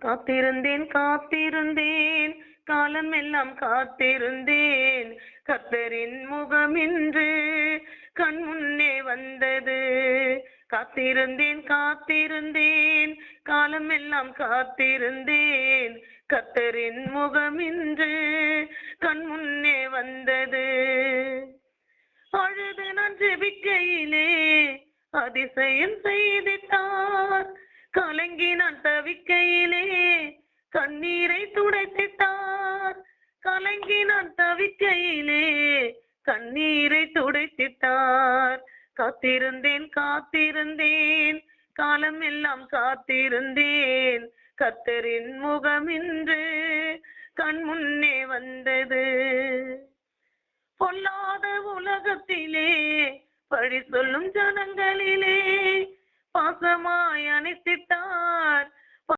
காத்திருந்தேன் காத்திருந்தேன். காலம் எல்லாம் காத்திருந்தேன். கத்தரின் முகம் இன்று கண் முன்னே வந்தது. காத்திருந்தேன் காத்திருந்தேன். காலம் எல்லாம் காத்திருந்தேன். கத்தரின் முகம் இன்று கண் முன்னே வந்தது. அழுது நான் ஜெபிக்கையிலே அதிசயம் செய்திட்டார். கலங்கி நான் தவிக்கையிலே. கண்ணீரை துடைத்திட்டார். கலங்கி நான் தவிக்கையிலே. கண்ணீரை துடைத்திட்டார். காத்திருந்தேன் காத்திருந்தேன். காலம் எல்லாம் காத்திருந்தேன். கத்தரின் முகம் இன்று கண் முன்னே வந்தது. பொல்லாத உலகத்திலே பழி சொல்லும் ஜனங்களிலே பாசமாய் அணைத்திட்டார்